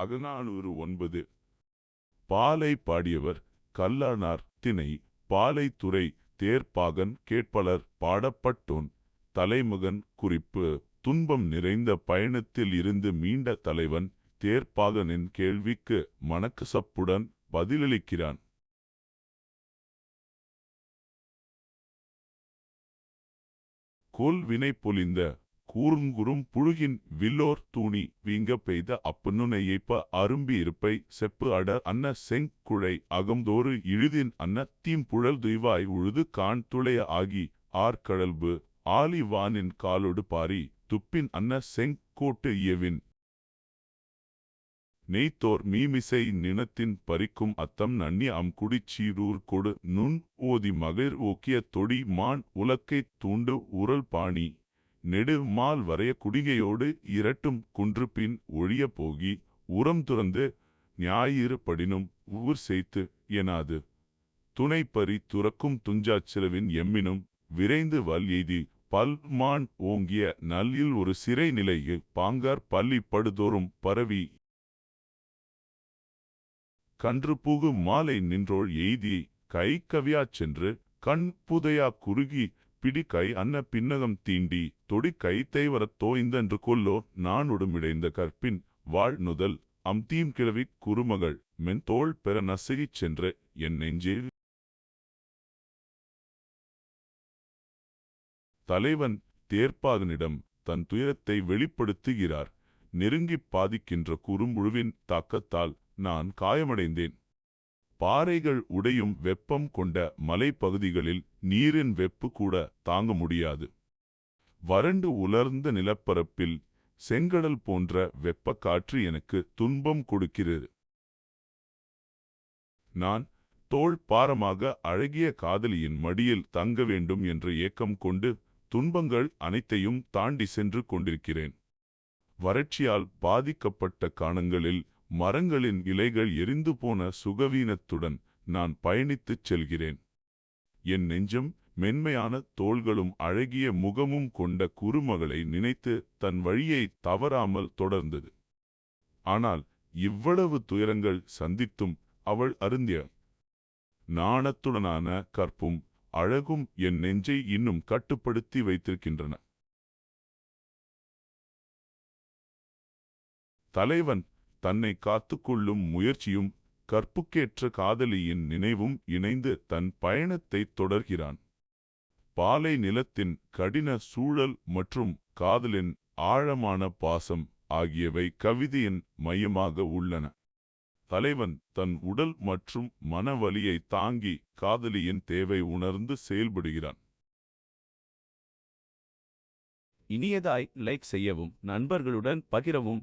அகநானூறு ஒன்பது. பாலை பாடியவர் கல்லானார். திணை பாலைத்துறை தேர்ப்பாகன் கேட்பலர் பாடப்பட்டோன் தலைமகன் குறிப்பு துன்பம் நிறைந்த பயணத்தில் இருந்து மீண்ட தலைவன் தேர்ப்பாகனின் கேள்விக்கு மனக்கசப்புடன் பதிலளிக்கிறான். கோல் வினை பொலிந்த கூர்ங்குறும் புழுகின் வில்லோர் தூணி வீங்க பெய்த அப்பனுனையைப்ப அரும்பி இருப்பை செப்பு அட அன்ன செங்குழை அகம்தோறு இழுதின் அன்ன தீம்புழல் துய்வாய் உழுது காண் துளைய ஆகி ஆர்கழல்பு ஆலி வானின் காலொடு பாரி துப்பின் அன்ன செங்கோட்டு இயவின். நெய்த்தோர் மீமிசை நினத்தின் பறிக்கும் அத்தம் நன்னி அம் குடிச்சீரூர் கொடு நுண் ஓதி மகளிர் ஓக்கிய தொடி மான் உலக்கைத் தூண்டு உரல் பாணி நெடு மால் வரைய குடிகையோடு இரட்டும் குன்றுபின் ஒழிய போகி உரம் துறந்து ஞாயிறு படினும் ஊர் செய்த்து எனாது. துணைப்பறி துறக்கும் துஞ்சாச்சிலவின் எம்மினும் விரைந்து வல் எய்தி பல்மான் ஓங்கிய நல்லில் ஒரு சிறை நிலையு பாங்கார் பள்ளி படுதோறும் பரவி. கன்று புகு மாலை நின்றோள் எய்தி கை கவியாச் சென்று கண் புதையா குறுகி பிடி கை அன்ன பின்னகம் தீண்டி தொடி கை தைவரத் தோய்ந்தன்று கொல்லோ நானுடுமிடைந்த கற்பின் வாழ் நுதல் அம் தீம் குறுமகள் மென்தோள் பெற நசுகிச் சென்று என் நெஞ்சில் தலைவன் தேர்ப்பாகனிடம் தன் துயரத்தை வெளிப்படுத்துகிறார். நெருங்கிப் பாதிக்கின்ற குறும்புழுவின் தாக்கத்தால் நான் காயமடைந்தேன். பாறைகள் உடையும் வெப்பம் கொண்ட மலைப்பகுதிகளில் நீரின் வெப்பு கூட தாங்க முடியாது. வறண்டு உலர்ந்த நிலப்பரப்பில் செங்கடல் போன்ற வெப்பக் காற்று எனக்கு துன்பம் கொடுக்கிறது. நான் தோள் பாரமாக அழகிய காதலியின் மடியில் தங்க வேண்டும் என்ற ஏக்கம் கொண்டு துன்பங்கள் அனைத்தையும் தாண்டி சென்று கொண்டிருக்கிறேன். வறட்சியால் பாதிக்கப்பட்ட காணங்களில் மரங்களின் இலைகள் எரிந்து போன சுகவீனத்துடன் நான் பயணித்துச் செல்கிறேன். என் நெஞ்சம் மென்மையான தோள்களும் அழகிய முகமும் கொண்ட குறுமகளை நினைத்து தன் வழியை தவறாமல் தொடர்ந்தது. ஆனால் இவ்வளவு துயரங்கள் சந்தித்தும் அவள் அருந்திய நாணத்துடனான கற்பும் அழகும் என் நெஞ்சை இன்னும் கட்டுப்படுத்தி வைத்திருக்கின்றன. தலைவன் தன்னை காத்துக்கொள்ளும் முயற்சியும் கற்புக்கேற்ற காதலியின் நினைவும் இணைந்து தன் பயணத்தை தொடர்கிறான். பாலை நிலத்தின் கடின சூழல் மற்றும் காதலின் ஆழமான பாசம் ஆகியவை கவிதையின் மையமாக உள்ளன. தலைவன் தன் உடல் மற்றும் மனவலியை தாங்கி காதலியின் தேவை உணர்ந்து செயல்படுகிறான். இனியதாய் லைக் செய்யவும் நண்பர்களுடன் பகிரவும்